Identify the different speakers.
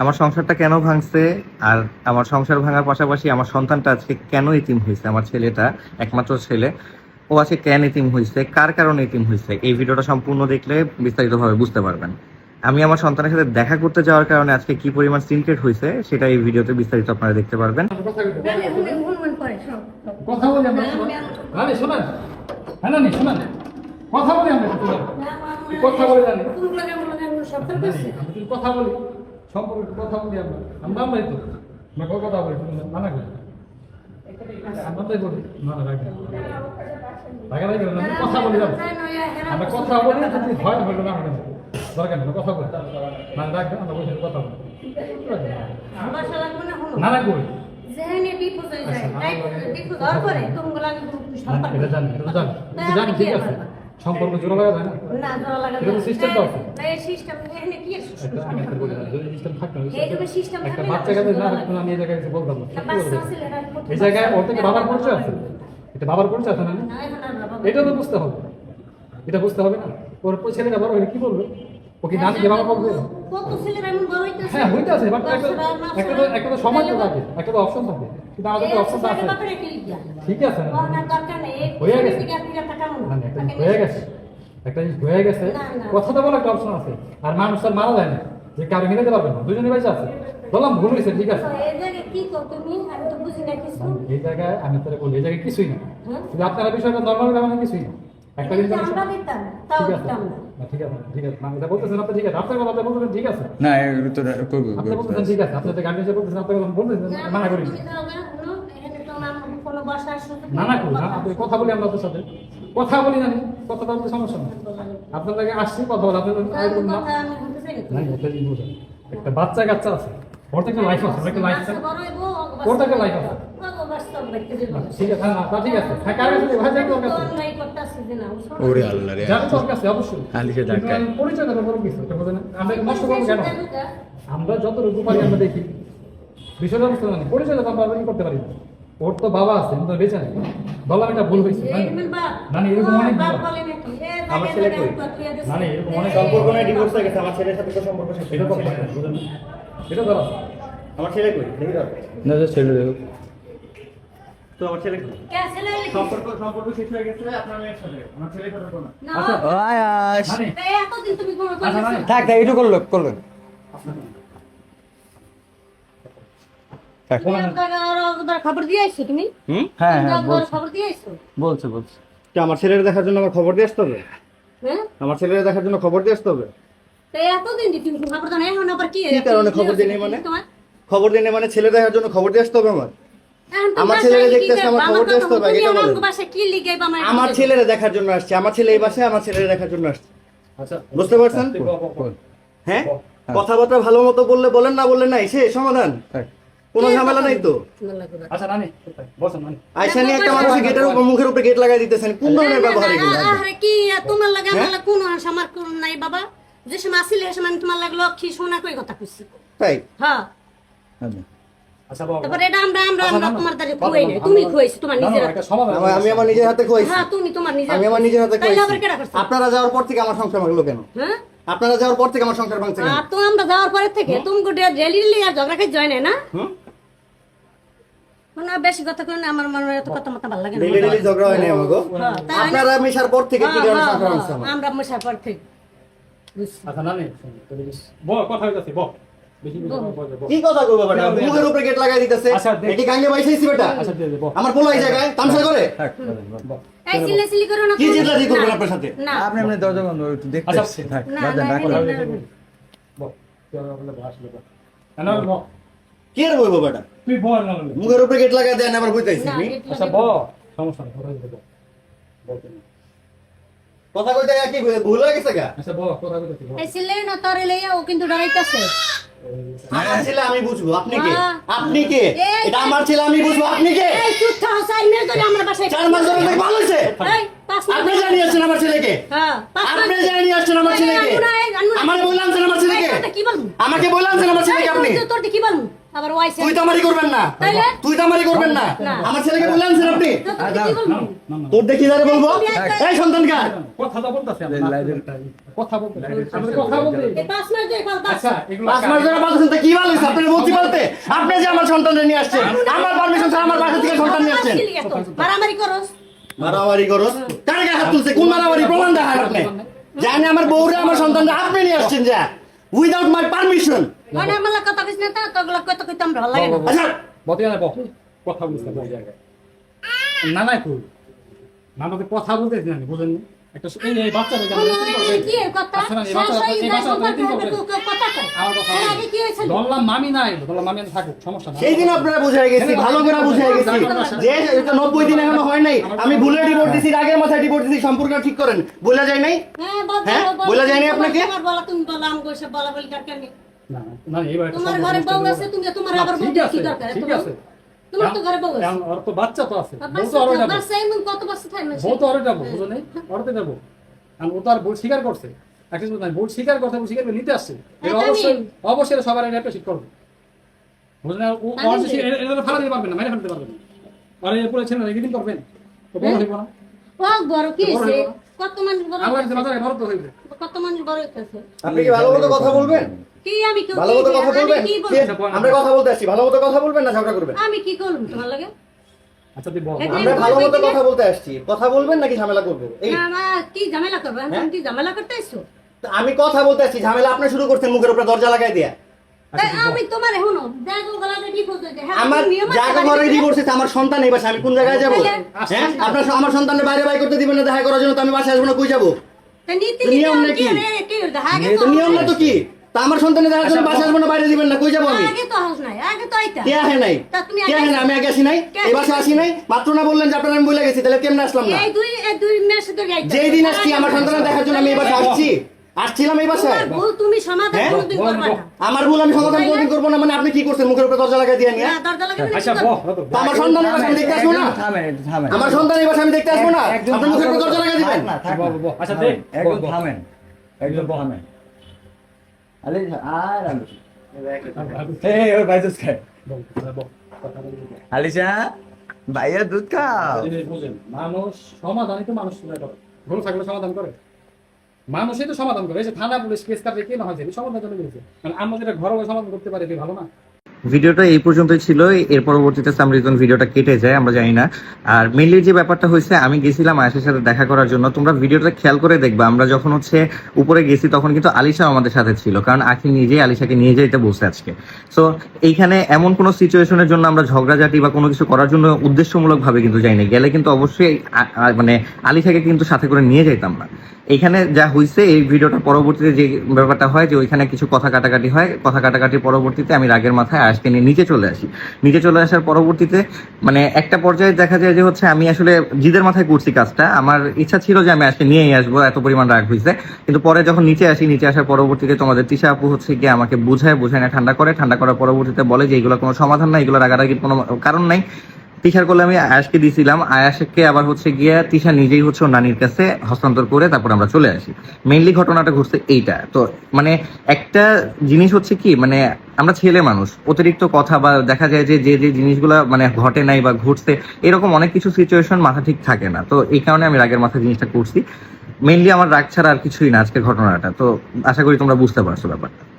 Speaker 1: আমার সংসারটা কেন ভাঙছে আর আমার সংসার ভাঙার পাশাপাশি আমার সন্তানটা আজকে কেন ইতিম হয়েছে? আমার ছেলেটা একমাত্র ছেলে। ও আজকে কেন ইতিম হয়েছে? কার কারণে ইতিম হয়েছে? এই ভিডিওটা সম্পূর্ণ দেখলে বিস্তারিতভাবে বুঝতে পারবেন। আমি আমার সন্তানের সাথে দেখা করতে যাওয়ার কারণে আজকে কি পরিমাণ সিনক্রেট হয়েছে সেটা এই ভিডিওতে বিস্তারিত আপনারা দেখতে পারবেন।
Speaker 2: কথা বলি হ্যাঁ কথা বলি আমরা কথা বলি। আমরা সম্পর্কে কথা বলি আমরা। আমরা আমরাই তো আমরা কথা বলি মানা করি। আমরা তাই বলি না না রাখি রাখা রাখি না কথা বলি আমরা আমরা কথা বলি যদি হয় হইল না হবে দরকার নেই কথা বলি। না রাখবেন আমরা বসে কথা বলি। না না করি। এটা জানি এটা জানি জানি ঠিক আছে। সম্পর্ক জোড়া লাগা যায় না? এটা তো system তো আছে। একটা আমি একটা বলি না, যদি system থাকতো না,
Speaker 3: এই যুগে system
Speaker 2: একটা বাচ্চা কাছে না আমি এই জায়গায় এসে বলতাম না।
Speaker 3: একটা এরা
Speaker 2: এই জায়গায় ওর থেকে বাবার
Speaker 3: না।
Speaker 2: পরিচয় আছে? এটা বাবার পরিচয় আছে না এটা তো বুঝতে হবে। এটা বুঝতে হবে না। ওর ছেলেটা বড় হলে কি বলবে? ও কি নানি বাবা বলবে?
Speaker 3: কত ছেলেরা এমন বড় হইতেছে?
Speaker 2: হ্যাঁ হইতে আছে বাট একটা একটা তো একটা তো সমাজ তো থাকে একটা তো অপশন থাকে। কিন্তু আমাদের তো
Speaker 3: এই
Speaker 2: অপশনটা আছে।
Speaker 3: কি?
Speaker 2: ঠিক আছে। না
Speaker 3: দরকার নেই, এই
Speaker 2: হয়ে গেছে। না, না, একটা জিনিস হয়ে গেছে। একটা জিনিস হয়ে গেছে
Speaker 3: না, না।
Speaker 2: কথা তো বলে একটা অপশন আছে। আর মানুষ তার মারা যায় না। যে কারও মিলাতে পারবে না। দুজনে বেঁচে আছে। বললাম ভুল হয়েছে ঠিক আছে।
Speaker 3: এই জায়গায় কি করো তুমি? আমি তো বুঝি
Speaker 2: এই জায়গায় বলি এই জায়গায় কিছুই না? শুধু আপনারা বিষয়টা নর্মাল ব্যাপার কিছুই না। একটা জিনিস আমি- ঠিক আছে।
Speaker 3: দিতাম না।
Speaker 2: না, ঠিক আছে ঠিক আছে। না, এটা বলতেছেন আপনি ঠিক আছে। আপনার কথা বলতেছেন ঠিক আছে।
Speaker 4: না এর ভিতরে
Speaker 2: আপনি বলতেছেন ঠিক আছে। আপনি তো গাড়ি এসে বলতেছেন আপনি কথা বলতেছেন
Speaker 3: না,
Speaker 2: মানা করি
Speaker 3: না, কোনো
Speaker 2: না
Speaker 3: কথা
Speaker 2: বলি আমরা আপনার সাথে। কথা বলি না কথা বলতে সমস্যা না আপনার লাগে আসছি কথা বলে আপনার
Speaker 3: না,
Speaker 2: এরকম না
Speaker 3: কথা আমি শুনতে চাই না।
Speaker 2: না একটা বুঝেন একটা বাচ্চা কাচ্চা আছে ওর একটা লাইফ আছে ওর একটা লাইফ আছে ওর একটা life আছে।
Speaker 3: ওকে বাচ্চা বাচ্চা দিব।
Speaker 2: ঠিক আছে না তা ঠিক আছে হ্যাঁ কার কাছে ভাই যাই তোর কাছে
Speaker 3: অন্যায় করতাছি যে না, শোনো।
Speaker 4: ওরে আল্লাহ রে
Speaker 2: যাবে তোর কাছে অবশ্যই
Speaker 4: আলিশে
Speaker 2: পরিচয় দেবো বড় কিছু এটা বোঝেন না? আমরা এটা নষ্ট করব কেন আমরা যত রূপ পারি আমরা দেখি বিষয়টা বুঝতে পারি পরিচয় দেবো আমরা করতে পারি না। ওর তো বাবা আছে তো বেঁচে নেই বললাম এটা ভুল হয়েছে না না এরকম অনেক
Speaker 3: বাপ
Speaker 2: বাবা।
Speaker 3: বলে নাকি? এ
Speaker 1: আমার ছেলে কই?
Speaker 2: না না এরকম অনেক
Speaker 1: সম্পর্ক নাই ডিভোর্স হয়ে গেছে আমার ছেলের সাথে তো সম্পর্ক শেষ
Speaker 2: এটা তো হয়? এটা
Speaker 1: আমার ছেলে কই দেখি দাও।
Speaker 4: না যে ছেলে দেখো
Speaker 1: তো আমার ছেলে কই?
Speaker 3: কে ছেলে
Speaker 1: সম্পর্ক সম্পর্ক শেষ হয়ে গেছে আপনার মেয়ের সাথে আমার
Speaker 2: আচ্ছা। মানে
Speaker 3: এই এতদিন তুমি কোনো
Speaker 2: আচ্ছা,
Speaker 3: করেছ?
Speaker 2: মানে-
Speaker 4: থাক থাক একটু করল করল
Speaker 3: তুমি আপনাকে আরও একবার খবর দিয়ে আইছো তুমি?
Speaker 1: হুম?
Speaker 4: হ্যাঁ হ্যাঁ
Speaker 3: খবর দিয়ে আইছো?
Speaker 4: বলছে বলছে।
Speaker 1: তো আমার ছেলের দেখার জন্য আমার খবর দিয়ে আসতে হবে?
Speaker 3: হ্যাঁ?
Speaker 1: আমার ছেলের দেখার জন্য খবর দিয়ে আসতে হবে?
Speaker 3: এতদিন যে তুমি খবর দাও না, এখন আবার কি?
Speaker 1: কি কারণে খবর
Speaker 3: হয়েছে
Speaker 1: মানে? খবর মানে ছেলে দেখার জন্য খবর দিয়ে আসতে হবে আমার? আমার
Speaker 3: বাসায়
Speaker 1: দেখতেছে, আমার খবর দিয়ে আসতে হবে,
Speaker 3: আমার
Speaker 1: ছেলেরা দেখার জন্য আসছে আমার ছেলে এই বাসায় আমার ছেলেরা দেখার জন্য আসছে।
Speaker 2: আচ্ছা
Speaker 1: বুঝতে পারছেন। হ্যাঁ? কথাবার্তা ভালো মতো বললে বলেন না বললেন নাই সে সমাধান। কোনো ঝামেলা নাই তো?
Speaker 2: আচ্ছা নানি বসেন নানি।
Speaker 1: আইসা নিয়ে একটা মানুষের গেটের উপর মুখের উপরে গেট লাগাই দিতেছেন। কোন ধরনের ব্যবহার এগুলো?
Speaker 3: আরে কি তোমার লাগে
Speaker 1: হ্যাঁ?
Speaker 3: আমার কোন আশা আমার কোন নাই বাবা। যে সময় আসিলে তোমার লাগে লক্ষ্মী সোনা কই কথা কইছি?
Speaker 1: তাই?
Speaker 3: হ্যাঁ।
Speaker 4: আচ্ছা।
Speaker 2: আচ্ছা
Speaker 3: তারপরে এটা আমরা আমরা আমরা তোমার খুয়াই নাই তুমি খুয়াইছো তোমার নিজের হাতে।
Speaker 2: সমাধান
Speaker 1: আমি আমার নিজের হাতে খুয়াইছি
Speaker 3: হ্যাঁ তুমি তোমার নিজের
Speaker 1: আমি আমার নিজের হাতে খুয়াইছি আপনারা যাওয়ার পর থেকে আমার সংসার ভাঙলো কেন?
Speaker 3: হ্যাঁ?
Speaker 1: আপনারা যাওয়ার পর থেকে আমার সংসার ভাঙছে
Speaker 3: আর তো আমরা যাওয়ার পরে থেকে তুমি গোটে ডেলি ডেলি আর ঝগড়া খাই জয় নাই না? মানে বেশি কথা কই না আমার মনে হয় এত কথা মতো ভালো লাগে না
Speaker 1: ডেলি ডেলি ঝগড়া হয় না
Speaker 3: হ্যাঁ, না?
Speaker 1: আপনারা মেশার পর থেকে কি কারণে
Speaker 3: হ্যাঁ, হ্যাঁ,
Speaker 1: আমার
Speaker 3: আমরা মশার পর থেকে
Speaker 2: আচ্ছা বেশ- বল কথা হইতাছে বল।
Speaker 1: কি কথা কইবো বেটা
Speaker 2: দে, দে, দে।
Speaker 1: মুখের উপরে গেট লাগাই দিতেছে
Speaker 2: আচ্ছা,
Speaker 1: এটি গাঙ্গে বাইসাইছি বেটা
Speaker 2: আচ্ছা বল
Speaker 1: আমার পোলা এই জায়গায় তামসা করে।
Speaker 3: এই করো না
Speaker 1: কি করবেন আপনার সাথে?
Speaker 3: না
Speaker 4: আপনি দরজা বন্ধ একটু দেখতে
Speaker 2: আচ্ছা,
Speaker 4: থাক বাদ দেন,
Speaker 3: না। না, না।
Speaker 2: না, না।
Speaker 1: কি আর বলব বেটা
Speaker 2: তুই বল না বলে।
Speaker 1: মুখের উপরে গেট লাগাই দেন আবার বুঝতেছি
Speaker 2: আচ্ছা সমস্যা নেই কথা হইতে বল বল।
Speaker 1: কথা কইতে কি ভুল হয়ে গেছে গা?
Speaker 2: আচ্ছা বল কথা বল।
Speaker 3: এই সিলে না তোরে লইয়া ও কিন্তু ডরাইতাছে
Speaker 1: আমার ছেলে আমি বুঝব। আপনি কে। আপনি কে? এটা আমার ছেলে আমি বুঝব। আপনি কে?
Speaker 3: এই চুপ থাও ধরে আমার বাসায়
Speaker 1: চার মাস ধরে দেখে ভালো
Speaker 3: মাস
Speaker 1: আপনি আসছেন আমার ছেলেকে?
Speaker 3: হ্যাঁ
Speaker 1: আপনি জানিয়ে আসছেন আমার ছেলেকে। আমারে বললাম আমার ছেলেকে? আমাকে বললাম আমার ছেলেকে আপনি?
Speaker 3: তোর- কি বলব? আবার ওয়াইছে
Speaker 1: তুই তো করবেন না। তুই তো করবেন না।
Speaker 3: না।
Speaker 1: আমার ছেলেকে বললেন আপনি।
Speaker 3: কি বলব?
Speaker 2: না না
Speaker 1: তোর দেখি যারে বলব। এই সন্তান কার?
Speaker 2: কথা তো বলতাছি কথা বলতে কথা বলতে
Speaker 3: পাঁচ মাস ধরে পাল
Speaker 2: আচ্ছা
Speaker 1: পাঁচ মাস ধরে বাঁধছেন তা কি ভালো আপনি যে আমার সন্তানদের নিয়ে আসছেন আমার পারমিশন ছাড়া আমার বাসা থেকে সন্তান নিয়ে আসছেন।
Speaker 3: মারামারি করস।
Speaker 1: মারামারি করো কার গায়ে হাত তুলছে? কোন মারামারি? প্রমাণ দেখান আপনি। জানি আমার বউরে আমার সন্তানরা আপনি নিয়ে আসছেন যা। উইদাউট মাই পারমিশন
Speaker 3: মানে আমার কথা কইছ না তো তোগুলা কইতে কইতে ভালো লাগে না।
Speaker 2: না বক কথা বলতে বল জায়গায় না না কই না। তো কথা বলতে না বুঝেন একটা এই এই বাচ্চাটা যেমন এরকম করবে।
Speaker 3: কি কথা?
Speaker 2: না, এই বাচ্চাটা- এই বাচ্চাটা এরকম করবে।
Speaker 3: কথা কই
Speaker 2: আমার কথা
Speaker 3: এর আগে কি হয়েছিল
Speaker 2: ধরলাম মামি নাই মামি থাকুক সমস্যা না
Speaker 1: সেই দিন আপনারা বুঝাই গেছি ভালো করে গেছি। যে এটা নব্বই দিন এখনও হয় নাই আমি ভুলে ডিভোর্স দিছি আগের মাথায় ডিভোর্স দিছি সম্পর্ক ঠিক করেন। বলে যায় নাই?
Speaker 3: হ্যাঁ বল
Speaker 1: হ্যাঁ?
Speaker 3: বলা
Speaker 1: বল, আপনাকে?
Speaker 3: বলা তুমি বলা আমি কইছে বলা বলি নেই
Speaker 2: না না একটা
Speaker 3: তোমার ঘরে বউ আছে তুমি তোমার আবার বউ কি দরকার?
Speaker 2: ঠিক আছে।
Speaker 3: তোমার তো ঘরে বউ আছে।
Speaker 2: এখন তো বাচ্চা তো আছে বউ তো আরও
Speaker 3: তো-
Speaker 2: যাব
Speaker 3: বাচ্চা কত বাচ্চা থাকে না
Speaker 2: বউ তো আরও যাব বুঝো নেই? ওরতে যাব আর ও তো আর ভুল স্বীকার করছে। একটা জিনিস নাই ভুল স্বীকার করতে ভুল স্বীকার নিতে আসছে।
Speaker 3: হ্যাঁ,
Speaker 2: অবশ্যই অবশ্যই সবার এটা অ্যাপ্রিসিয়েট করবে। না ও। অবশ্যই এটা ফালা দিতে পারবেন না মাইনে ফেলতে পারবেন না। আর এরপরে ছেলে রেগিং করবেন। তো হইব না।
Speaker 3: ও বড় কি। কত মানুষ বড় কত মানুষ বড় হইতেছে?
Speaker 1: আপনি কি ভালো মতো কথা বলবেন?
Speaker 3: কি আমি কি
Speaker 1: ভালো মতো কথা বলবেন? আমরা কথা বলতে আসছি। ভালো মতো কথা বলবেন না ঝগড়া করবেন?
Speaker 3: আমি কি করব তোমার লাগে?
Speaker 2: আচ্ছা তুই বল।
Speaker 1: আমরা ভালো মতো কথা বলতে আসছি। কথা বলবেন নাকি ঝামেলা করব?
Speaker 3: না কি ঝামেলা করবে?
Speaker 1: হ্যাঁ?
Speaker 3: কি ঝামেলা করতে আইছো
Speaker 1: তো আমি কথা বলতে আসছি। ঝামেলা আপনি শুরু করছেন মুখের উপরে দরজা লাগাই দিয়া।
Speaker 3: আমি তোমার এখনও দেখো গলাতে কি বলতে হ্যাঁ
Speaker 1: আমার
Speaker 3: তুমি নিয়ম আছে
Speaker 1: জায়গা
Speaker 3: বাড়িতে
Speaker 1: ঘরে
Speaker 3: থেকে?
Speaker 1: আমার সন্তান এই বাসায় আমি কোন জায়গায় যাব? হ্যাঁ? আপনার আমার সন্তানের বাইরে বাই করতে দিবেন না দেখা করার জন্য তো আমি বাসায় আসব না কই যাব?
Speaker 3: তা নীতি
Speaker 1: তো নিয়ম
Speaker 3: নিয়ম
Speaker 1: নাকি?
Speaker 3: কি রে কি দেখা আগে
Speaker 1: তো নিয়ম না তো কি? তা আমার সন্তানের দেখার জন্য
Speaker 2: আচ্ছা,
Speaker 1: আসব না বাইরে দিবেন না কই যাব আমি?
Speaker 3: আগে তো হাস নাই আগে তো আইতা।
Speaker 1: কে আহে নাই? কে আহে না আমি আগে আসি নাই এই বাসায় আসি নাই। মাত্র না বললেন যে আপনার আমি বলে গেছি তাহলে কেমনে আসলাম না?
Speaker 3: এই দুই দুই মাস ধরে আইতা।
Speaker 1: যেই দিন আসছি আমার সন্তানের দেখার জন্য আমি এই বাসায় আসছি। আসছিলাম এই বাসায়?
Speaker 3: ভুল তুমি সমাধান
Speaker 1: হ্যাঁ?
Speaker 3: কোনোদিন করবে না।
Speaker 1: আমার ভুল আমি সমাধান কোনদিন করব না মানে আপনি কি করছেন? মুখের উপরে দরজা দিয়ে নিয়ে?
Speaker 3: দরজা লাগাবে না
Speaker 2: আচ্ছা?
Speaker 1: তো আমার সন্তানের বাসা আমি দেখতে আসব না?
Speaker 4: থামেন একটু থামেন।
Speaker 1: আমার বাসা আমি দেখতে আসব না? আপনি মুখের উপরে দরজা লাগাই দিবেন?
Speaker 4: না, থাক
Speaker 2: বল, আচ্ছা,
Speaker 4: থামেন,
Speaker 2: দে।
Speaker 4: একদম। থামেন। একদম থামেন। আরে আর আলু এই ওর ভাই দুধ খায়। আলিশা ভাইয়া দুধ খাও।
Speaker 2: মানুষ সমাধানই তো মানুষ করে ভুল থাকলে সমাধান করে। মানুষই তো সমাধান করে। এসে থানা পুলিশ কেসটা কে না হয়েছে সমাধান করে দিয়েছে মানে আমরা যেটা ঘরোয়া সমাধান করতে পারি ভালো না?
Speaker 5: ভিডিওটা এই পর্যন্তই ছিল। এর পরবর্তীতে সামরিজন ভিডিওটা কেটে যায়, আমরা জানি না। আর মেনলি যে ব্যাপারটা হয়েছে, আমি গেছিলাম আয়েশের সাথে দেখা করার জন্য। তোমরা ভিডিওটা খেয়াল করে দেখবা, আমরা যখন হচ্ছে উপরে গেছি, তখন কিন্তু আলিশা আমাদের সাথে ছিল, কারণ আখি নিজেই আলিশাকে নিয়ে যেতে বসে আজকে। সো এইখানে এমন কোনো সিচুয়েশনের জন্য আমরা ঝগড়াঝাটি বা কোনো কিছু করার জন্য উদ্দেশ্যমূলক ভাবে কিন্তু যাইনি। গেলে কিন্তু অবশ্যই মানে আলিশাকে কিন্তু সাথে করে নিয়ে যাইতাম না এখানে যা হয়েছে এই ভিডিওটা পরবর্তীতে যে ব্যাপারটা হয়, যে ওইখানে কিছু কথা কাটাকাটি হয়, কথা কাটাকাটির পরবর্তীতে আমি রাগের মাথায় আজকে নিয়ে নিচে চলে আসি। নিচে চলে আসার পরবর্তীতে মানে একটা পর্যায়ে দেখা যায় যে হচ্ছে আমি আসলে জিদের মাথায় করছি কাজটা। আমার ইচ্ছা ছিল যে আমি আজকে নিয়েই আসব, এত পরিমাণ রাগ হয়েছে। কিন্তু পরে যখন নিচে আসি, নিচে আসার পরবর্তীতে তোমাদের তিশা আপু হচ্ছে গিয়ে আমাকে বুঝায় বুঝায় না, ঠান্ডা করে। ঠান্ডা করার পরবর্তীতে বলে যে এগুলো কোনো সমাধান নাই, এগুলো রাগারাগির কোনো কারণ নাই। তিশার করলে আমি আয়াসকে দিয়েছিলাম আয়াসকে আবার হচ্ছে গিয়া তিশা নিজেই হচ্ছে নানির কাছে হস্তান্তর করে তারপর আমরা চলে আসি। মেইনলি ঘটনাটা ঘটছে এইটা। তো মানে একটা জিনিস হচ্ছে কি মানে আমরা ছেলে মানুষ, অতিরিক্ত কথা বা দেখা যায় যে যে যে জিনিসগুলো মানে ঘটে নাই বা ঘটছে, এরকম অনেক কিছু সিচুয়েশন মাথা ঠিক থাকে না। তো এই কারণে আমি রাগের মাথা জিনিসটা করছি। মেইনলি আমার রাগ ছাড়া আর কিছুই না আজকের ঘটনাটা। তো আশা করি তোমরা বুঝতে পারছ ব্যাপারটা।